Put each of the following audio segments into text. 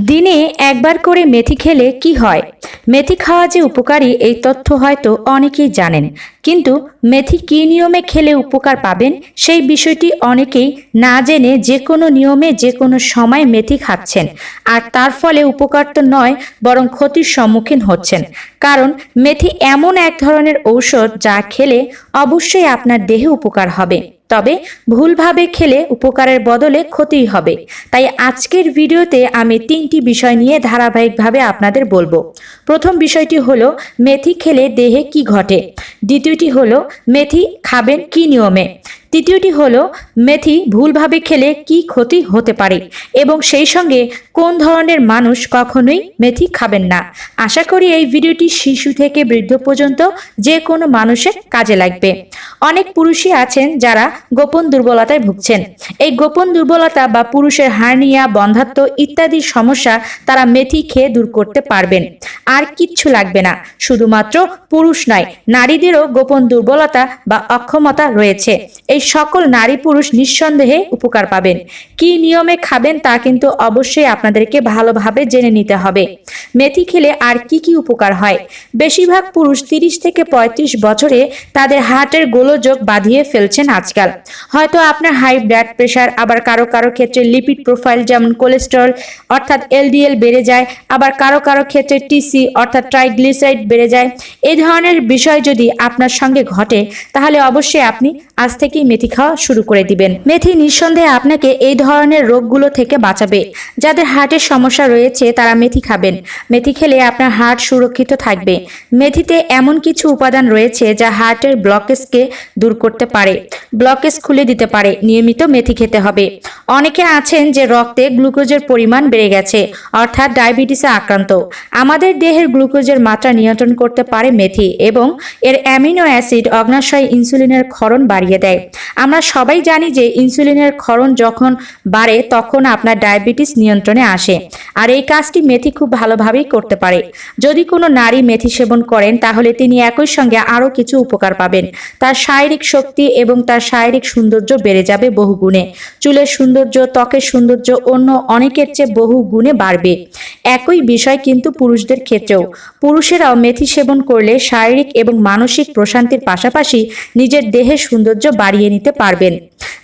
দিনে একবার করে মেথি খেলে কি হয়? মেথি খাওয়া যে উপকারী, এই তথ্য হয়তো অনেকেই জানেন। কিন্তু মেথি কী নিয়মে খেলে উপকার পাবেন? সেই বিষয়টি অনেকেই না জেনে যে কোনো নিয়মে যে কোনো সময় মেথি খাচ্ছেন। আর তার ফলে উপকার তো নয়, বরং ক্ষতির সম্মুখীন হচ্ছেন। কারণ মেথি এমন এক ধরনের ঔষধ যা খেলে অবশ্যই আপনার দেহে উপকার হবে। তবে ভুলভাবে খেলে উপকারের বদলে ক্ষতিই হবে। তাই আজকের ভিডিওতে আমি তিনটি বিষয় নিয়ে ধারাবাহিকভাবে আপনাদের বলব। প্রথম বিষয়টি হলো, মেথি খেলে দেহে কি ঘটে? দ্বিতীয়টি হলো, মেথি খাবেন কি নিয়মে? তৃতীয়টি হলো, মেথি ভুলভাবে খেলে কি ক্ষতি হতে পারে এবং সেই সঙ্গে কোন ধরনের মানুষ কখনোই মেথি খাবেন না। আশা করি এই ভিডিওটি শিশু থেকে বৃদ্ধ পর্যন্ত যে কোনো মানুষের কাজে লাগবে। অনেক পুরুষই আছেন যারা গোপন দুর্বলতায় ভুগছেন। এই গোপন দুর্বলতা বা পুরুষের হার্নিয়া বন্ধাত্ব ইত্যাদি সমস্যা তারা মেথি খেয়ে দূর করতে পারবেন। আর কিচ্ছু লাগবে না। শুধুমাত্র পুরুষ নয়, নারীদেরও গোপন দুর্বলতা বা অক্ষমতা রয়েছে। এই সকল নারী পুরুষ নিঃসন্দেহে উপকার পাবেন। কি নিয়মে খাবেন তা কিন্তু অবশ্যই আপনাদেরকে ভালোভাবে জেনে নিতে হবে। মেথি খেলে আর কি কি উপকার হয়? বেশিরভাগ পুরুষ তিরিশ থেকে পঁয়ত্রিশ বছরে তাদের হার্টের গোলযোগ বাঁধিয়ে ফেলছেন আজকাল। হয়তো আপনার হাই ব্লাড প্রেশার, আবার কারও কারও ক্ষেত্রে লিপিড প্রোফাইল যেমন কোলেস্টেরল, অর্থাৎ এলডিএল বেড়ে যায়, আবার কারও কারও ক্ষেত্রে টিসি, অর্থাৎ ট্রাইগ্লিসাইড বেড়ে যায়। এই ধরনের বিষয় যদি আপনার সঙ্গে ঘটে, তাহলে অবশ্যই আপনি আজ থেকেই মেথি খাওয়া শুরু করে দিবেন। মেথি নিঃসন্দেহে আপনাকে এই ধরনের রোগগুলো থেকে বাঁচাবে। যাদের হার্টের সমস্যা রয়েছে, তারা মেথি খাবেন। মেথি খেলে আপনার হার্ট সুরক্ষিত থাকবে। মেথিতে এমন কিছু উপাদান রয়েছে যা হার্টের ব্লকেজকে দূর করতে পারে। ব্লকেজ খুলে দিতে পারে। নিয়মিত মেথি খেতে হবে। অনেকে আছেন যে রক্তে গ্লুকোজের পরিমাণ বেড়ে গেছে, অর্থাৎ ডায়াবেটিসে আক্রান্ত। আমাদের দেহের গ্লুকোজের মাত্রা নিয়ন্ত্রণ করতে পারে মেথি এবং এর অ্যামিনো অ্যাসিড অগ্নাশয় ইনসুলিনের ক্ষরণ বাড়িয়ে দেয়। আমরা সবাই জানি যে ইনসুলিনের ক্ষরণ যখন বাড়ে, তখন আপনার ডায়াবেটিস নিয়ন্ত্রণে আসে। আর এই কাজটি মেথি খুব ভালোভাবেই করতে পারে। যদি কোনো নারী মেথি সেবন করেন, তাহলে তিনি একই সঙ্গে আরও কিছু উপকার পাবেন। তার শারীরিক শক্তি এবং তার শারীরিক সৌন্দর্য বেড়ে যাবে বহু গুণে চুলের সৌন্দর্য, ত্বকের সৌন্দর্য অন্য অনেকের চেয়ে বহু গুণে বাড়বে। একই বিষয় কিন্তু পুরুষদের ক্ষেত্রেও। পুরুষেরাও মেথি সেবন করলে শারীরিক এবং মানসিক প্রশান্তির পাশাপাশি নিজের দেহের সৌন্দর্য বাড়িয়ে নিতে পারবেন।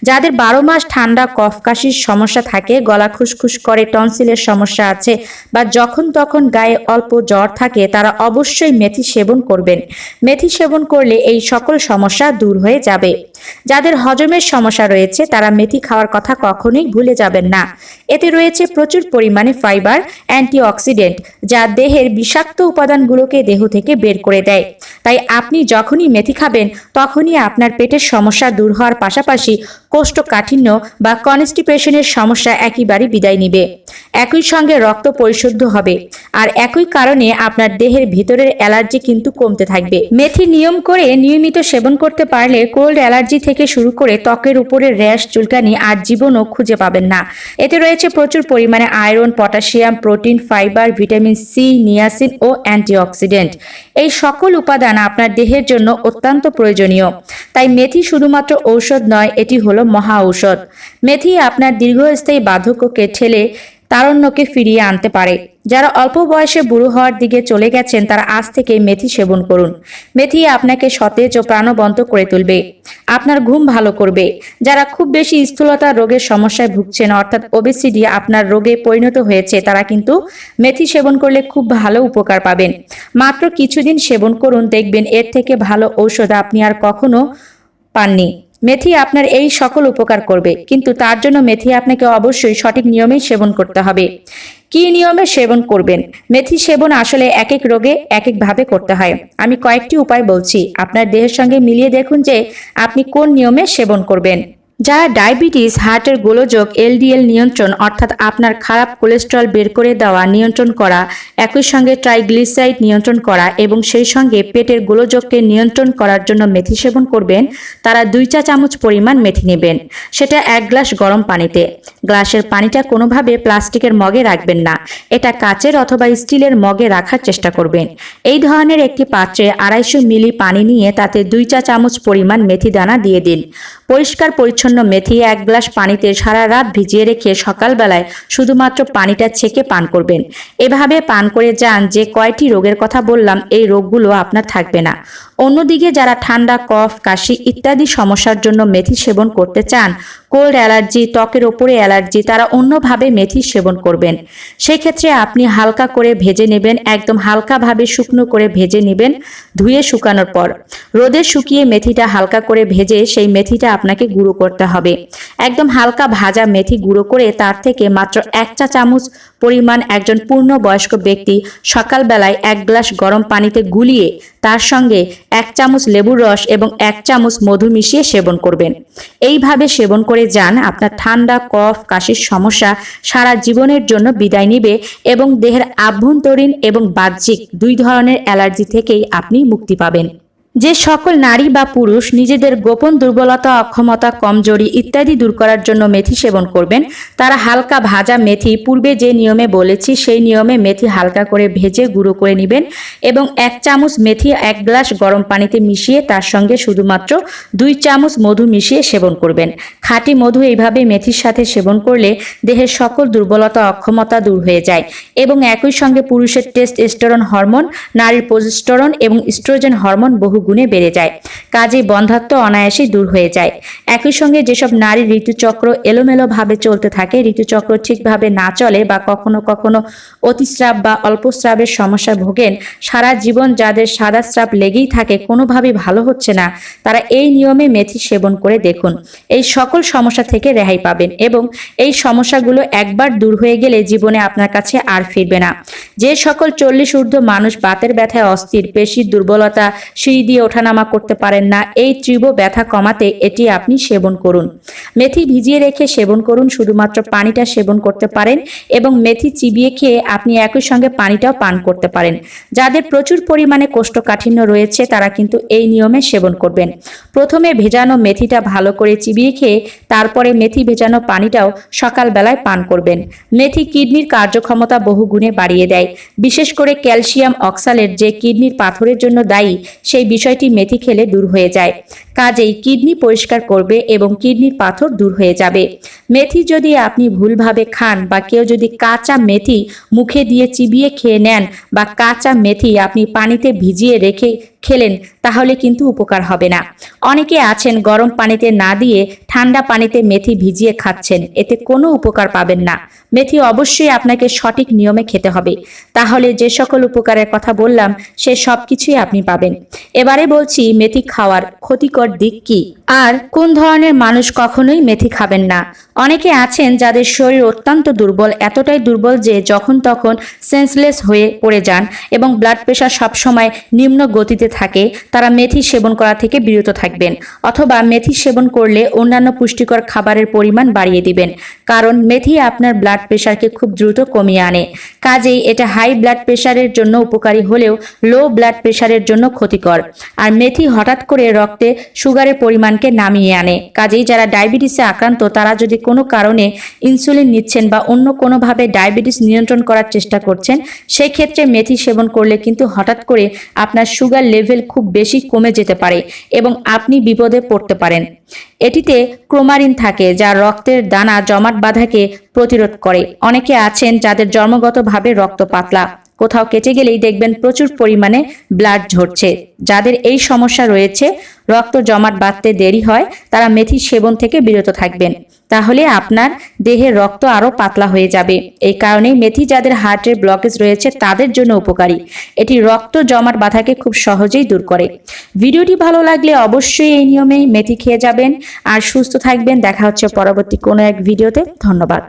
যাদের বারো মাস ঠান্ডা কফকাশির সমস্যা থাকে, গলা খুসখুস করে, টনসিলের সমস্যা আছে বা যখন তখন গায়ে অল্প জ্বর থাকে, তারা অবশ্যই মেথি সেবন করবেন। মেথি সেবন করলে এই সকল সমস্যা দূর হয়ে যাবে। যাদের হজমের সমস্যা রয়েছে, তারা মেথি খাওয়ার কথা কখনোই ভুলে যাবেন না। এতে রয়েছে প্রচুর পরিমাণে ফাইবার, অ্যান্টিঅক্সিডেন্ট, যা দেহের বিষাক্ত উপাদানগুলোকে দেহ থেকে বের করে দেয়। তাই আপনি যখনই মেথি খাবেন, তখনই আপনার পেটের সমস্যা দূর হওয়ার পাশাপাশি কোষ্ঠকাঠিন্য বা কনস্টিপেশনের সমস্যা একেবারে বিদায় নিবে। একই সঙ্গে রক্ত পরিশুদ্ধ হবে। আর একই কারণে আপনার দেহের ভিতরের অ্যালার্জি কিন্তু কমতে থাকবে। মেথি নিয়ম করে নিয়মিত সেবন করতে পারলে কোল্ড অ্যালার্জি থেকে শুরু করে ত্বকের উপরে র্যাশ, চুলকানি আর জীবনও খুঁজে পাবেন না। এতে রয়েছে প্রচুর পরিমাণে iron, potassium, protein, fibre, vitamin C, niacin ও অ্যান্টিঅক্সিডেন্ট। এই সকল উপাদান আপনার দেহের জন্য অত্যন্ত প্রয়োজনীয়। তাই মেথি শুধুমাত্র ঔষধ নয়, এটি হলো মহা ঔষধ। মেথি আপনার দীর্ঘস্থায়ী বার্ধক্যকে ঠেলে তারণ্যকে ফিরিয়ে আনতে পারে। যারা অল্প বয়সে বুড়ো হওয়ার দিকে চলে গেছেন, তারা আজ থেকে মেথি সেবন করুন। মেথি আপনাকে সতেজ ও প্রাণবন্ত করে তুলবে। আপনার ঘুম ভালো করবে। যারা খুব বেশি স্থূলতা রোগের সমস্যায় ভুগছেন, অর্থাৎ ওবেসিডি আপনার রোগে পরিণত হয়েছে, তারা কিন্তু মেথি সেবন করলে খুব ভালো উপকার পাবেন। মাত্র কিছুদিন সেবন করুন, দেখবেন এর থেকে ভালো ঔষধ আপনি আর কখনো পাননি। মেথি আপনার এই সকল উপকার করবে, কিন্তু তার জন্য মেথি আপনাকে অবশ্যই সঠিক নিয়মেই সেবন করতে হবে। কি নিয়মে সেবন করবেন? মেথি সেবন আসলে এক এক রোগে এক একভাবে করতে হয়। আমি কয়েকটি উপায় বলছি। আপনার দেহের সঙ্গে মিলিয়ে দেখুন যে আপনি কোন নিয়মে সেবন করবেন। যারা ডায়াবেটিস, হার্টের গোলযোগ, এলডিএল নিয়ন্ত্রণ অর্থাৎ আপনার খারাপ কোলেস্ট্রল বের করে দেওয়া নিয়ন্ত্রণ করা, একই সঙ্গে ট্রাইগ্লিসাইড নিয়ন্ত্রণ করা এবং সেই সঙ্গে পেটের গোলযোগকে নিয়ন্ত্রণ করার জন্য মেথি সেবন করবেন, তারা দুই চা চামচ পরিমাণ মেথি নেবেন। সেটা এক গ্লাস গরম পানিতে। গ্লাসের পানিটা কোনোভাবে প্লাস্টিকের মগে রাখবেন না। এটা কাচের অথবা স্টিলের মগে রাখার চেষ্টা করবেন। এই ধরনের একটি পাত্রে আড়াইশো মিলি পানি নিয়ে তাতে দুই চা চামচ পরিমাণ মেথি দানা দিয়ে দিন। পরিষ্কার পরিচ্ছন্ন আচ্ছন্ন মেথি এক গ্লাস পানিতে সারা রাত ভিজিয়ে রেখে সকালবেলায় শুধুমাত্র পানিটা ছেঁকে পান করবেন। এভাবে পান করে যান যে কয়টি রোগের কথা বললাম, এই রোগগুলো আপনার থাকবে না। অন্যদিকে যারা ঠান্ডা, কফ, কাশি ইত্যাদি সমস্যার জন্য মেথি সেবন করতে চান, কোল্ড অ্যালার্জি, ত্বকের ওপরে অ্যালার্জি, তারা অন্যভাবে মেথি সেবন করবেন। সেক্ষেত্রে আপনি হালকা করে ভেজে নেবেন, একদম হালকাভাবে শুকনো করে ভেজে নেবেন ধুয়ে শুকানোর পর। রোদে শুকিয়ে মেথিটা হালকা করে ভেজে সেই মেথিটা আপনাকে গুঁড়ো করতে হবে। একদম হালকা ভাজা মেথি গুঁড়ো করে তার থেকে মাত্র এক চা চামচ পরিমাণ একজন পূর্ণ বয়স্ক ব্যক্তি সকালবেলায় এক গ্লাস গরম পানিতে গুলিয়ে তার সঙ্গে এক চামচ লেবুর রস এবং এক চামচ মধু মিশিয়ে সেবন করবেন। এইভাবে সেবন করে যান, আপনার ঠান্ডা, কফ, কাশির সমস্যা সারা জীবনের জন্য বিদায় নিবে এবং দেহের আভ্যন্তরীণ এবং বাহ্যিক দুই ধরনের অ্যালার্জি থেকেই আপনি মুক্তি পাবেন। যে সকল নারী বা পুরুষ নিজেদের গোপন দুর্বলতা, অক্ষমতা, কমজোরি ইত্যাদি দূর করার জন্য মেথি সেবন করবেন, তারা হালকা ভাজা মেথি, পূর্বে যে নিয়মে বলেছি সেই নিয়মে মেথি হালকা করে ভেজে গুঁড়ো করে নেবেন এবং এক চামচ মেথি এক গ্লাস গরম পানিতে মিশিয়ে তার সঙ্গে শুধুমাত্র দুই চামচ মধু মিশিয়ে সেবন করবেন। খাঁটি মধু এইভাবে মেথির সাথে সেবন করলে দেহের সকল দুর্বলতা, অক্ষমতা দূর হয়ে যায় এবং একই সঙ্গে পুরুষের টেস্ট এস্টোরন হরমোন, নারীর প্রোজেস্টেরন এবং স্ট্রোজেন হরমোন বহু গুণে বেড়ে যায়। কাজেই বন্ধাত্ম অনায়াসেই দূর হয়ে যায়। একই সঙ্গে যেসব নারী ঋতুচক্র এলোমেলোভাবে চলতে থাকে, ঋতুচক্র ঠিকভাবে না চলে বা কখনো কখনো অতিস্রাব বা অল্পস্রাবের সমস্যা ভোগেন, সারা জীবন যাদের সাদা স্রাব লেগেই থাকে কোনোভাবেই ভালো হচ্ছে না। তারা এই নিয়মে মেথি সেবন করে দেখুন। এই সকল সমস্যা থেকে রেহাই পাবেন এবং এই সমস্যাগুলো একবার দূর হয়ে গেলে জীবনে আপনার কাছে আর ফিরবে না। যে সকল চল্লিশ ঊর্ধ্ব মানুষ বাতের ব্যথায় অস্থির, পেশির দুর্বলতা, সিঁড়ি দিয়ে ওঠানামা করতে পারেন না, এই তীব্র ব্যথা কমাতে এটি আপনি সেবন করুন। মেথি ভিজিয়ে রেখে সেবন করুন, শুধুমাত্র পানিটা সেবন করতে পারেন এবং মেথি চিবিয়ে খেয়ে আপনি একই সঙ্গে পানিটাও পান করতে পারেন। যাদের প্রচুর পরিমাণে কোষ্ঠকাঠিন্য রয়েছে, তারা কিন্তু এই নিয়মে সেবন করবেন। প্রথমে ভেজানো মেথিটা ভালো করে চিবিয়ে খেয়ে, তারপরে মেথি ভেজানো পানিটাও সকালবেলায় পান করবেন। মেথি কিডনির কার্যক্ষমতা বহু গুণে বাড়িয়ে দেয়। বিশেষ করে ক্যালসিয়াম অক্সালের যে কিডনির পাথরের জন্য দায়ী, সেই বিষয়টি মেথি খেলে দূর হয়ে যায়। কাজেই কিডনি পরিষ্কার করবে এবং কিডনির পাথর দূর হয়ে যাবে। মেথি যদি আপনি ভুলভাবে খান বা কেউ যদি কাঁচা মেথি মুখে দিয়ে চিবিয়ে খেয়ে নেন বা কাঁচা মেথি আপনি পানিতে ভিজিয়ে রেখে খেলেন, তাহলে কিন্তু উপকার হবে না। অনেকে আছেন গরম পানিতে না দিয়ে ঠান্ডা পানিতে মেথি ভিজিয়ে খাচ্ছেন, এতে কোনো উপকার পাবেন না। মেথি অবশ্যই আপনাকে সঠিক নিয়মে খেতে হবে। তাহলে যে সকল উপকারের কথা বললাম, সে সব কিছুই আপনি পাবেন। এবারে বলছি মেথি খাওয়ার ক্ষতিকর দিক কি? আর কোন ধরনের মানুষ কখনোই মেথি খাবেন না? অনেকে আছেন যাদের শরীর অত্যন্ত দুর্বল, এতটাই দুর্বল যে যখন তখন সেন্সলেস হয়ে পড়ে যান এবং ব্লাড প্রেশার সবসময় নিম্ন গতিতে থাকে, তারা মেথি সেবন করা থেকে বিরত থাকবেন অথবা মেথি সেবন করলে অন্যান্য পুষ্টিকর খাবারের পরিমাণ বাড়িয়ে দিবেন। কারণ মেথি আপনার ব্লাড প্রেশারকে খুব দ্রুত কমিয়ে আনে। কাজেই এটা হাই ব্লাড প্রেশারের জন্য উপকারী হলেও লো ব্লাড প্রেশারের জন্য ক্ষতিকর। আর মেথি হঠাৎ করে রক্তে সুগারের পরিমাণকে নামিয়ে আনে। কাজেই যারা ডায়াবেটিসে আক্রান্ত, তারা যদি কোনো কারণে ইনসুলিন নিচ্ছেন বা অন্য কোনোভাবে ডায়াবেটিস নিয়ন্ত্রণ করার চেষ্টা করছেন সেই ক্ষেত্রে মেথি সেবন করলে কিন্তু হঠাৎ করে আপনার সুগার লেভেল খুব বেশি কমে যেতে পারে এবং আপনি বিপদে পড়তে পারেন। এটিতে ক্রোমারিন থাকে যা রক্তের দানা জমাট বাধাকে প্রতিরোধ করে। অনেকে আছেন যাদের জন্মগতভাবে রক্ত পাতলা। কোথাও কেটে গেলেই দেখবেন প্রচুর পরিমাণে ব্লাড ঝরছে। যাদের এই সমস্যা রয়েছে, রক্ত জমাট বাঁধতে দেরি হয়, তারা মেথি সেবন থেকে বিরত থাকবেন। তাহলে আপনার দেহের রক্ত আরও পাতলা হয়ে যাবে। এই কারণেই মেথি যাদের হার্টের ব্লকেজ রয়েছে, তাদের জন্য উপকারী। এটি রক্ত জমাট বাঁধাকে খুব সহজেই দূর করে। ভিডিওটি ভালো লাগলে অবশ্যই এই নিয়মে মেথি খেয়ে যাবেন। আর সুস্থ থাকবেন। দেখা হচ্ছে পরবর্তী কোনো এক ভিডিওতে। ধন্যবাদ।